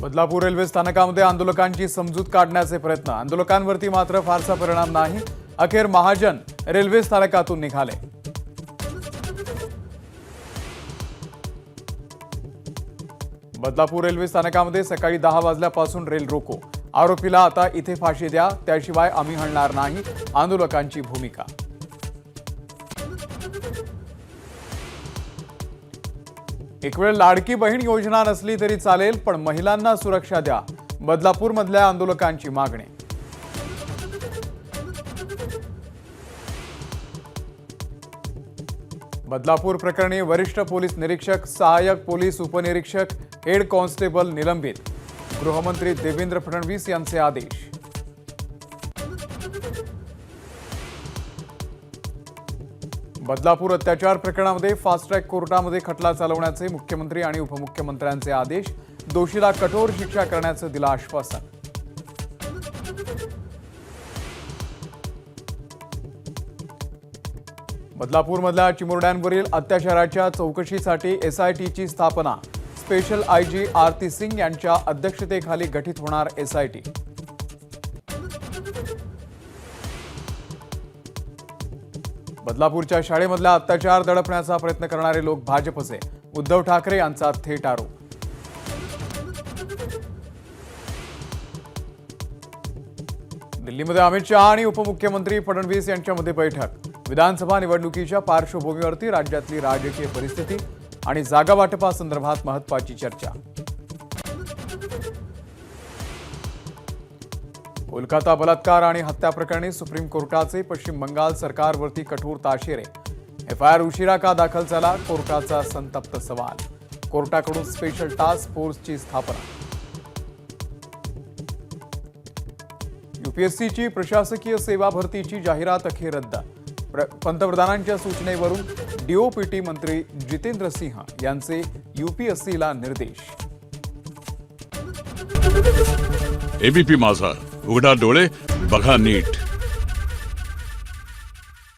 Badlapur railway स्थानकामध्ये आंदोलकांची समजूत काढण्याचे प्रयत्न. आंदोलकांवरती मात्र फारसा परिणाम नाही. अखेर महाजन रेल्वे स्थानकातून निघाले. बदलापूर रेल्वे स्थानकामध्ये सकाळी दहा वाजल्यापासून रेल रोको. आरोपीला आता इथे फाशी द्या त्याशिवाय आम्ही हलणार नाही. आंदोलकांची भूमिका एक वेळ लाडकी बहीण योजना नसली तरी चालेल पण महिलांना सुरक्षा द्या. बदलापूरमधल्या आंदोलकांची मागणी. बदलापूर प्रकरणी वरिष्ठ पोलीस निरीक्षक सहाय्यक पोलीस उपनिरीक्षक हेड कॉन्स्टेबल निलंबित. गृहमंत्री देवेंद्र फडणवीस यांचे आदेश. बदलापूर अत्याचार प्रकरणामध्ये फास्ट ट्रॅक कोर्टामध्ये खटला चालवण्याचे मुख्यमंत्री आणि उपमुख्यमंत्र्यांचे आदेश. दोषीला कठोर शिक्षा करण्याचं दिलं आश्वासन. बदलापूरमधल्या चिमुरड्यांवरील अत्याचाराच्या चौकशीसाठी एसआयटीची स्थापना. स्पेशल आयजी आरती सिंग यांच्या अध्यक्षतेखाली गठीत होणार एसआयटी बदलापूरच्या शाळेमधला अत्याचार दडपण्याचा प्रयत्न करणारे लोक भाजपचे. उद्धव ठाकरे यांचा थेट आरोप. दिल्लीमध्ये अमित शहा आणि उपमुख्यमंत्री फडणवीस यांच्यामध्ये बैठक. विधानसभा निवडणुकीच्या पार्श्वभूमीवरती राज्यातली राजकीय परिस्थिती आणि जागा वाटपासंदर्भात महत्वाची चर्चा. कोलकाता बलात्कार आणि हत्या प्रकरणी सुप्रीम कोर्टाचे पश्चिम बंगाल सरकारवरती कठोर ताशेरे. एफ आय आर उशिरा का दाखल झाला? कोर्टाचा संतप्त सवाल. कोर्टाकडून स्पेशल टास्क फोर्सची स्थापना. युपीएससीची प्रशासकीय सेवा भरतीची जाहिरात अखेर रद्द. प्र- पंतप्रधानांच्या सूचनेवरून डीओपीटी मंत्री जितेंद्र सिंह यांचे युपीएससीला निर्देश. एबीपी माझा. उघडा डोळे बघा नीट.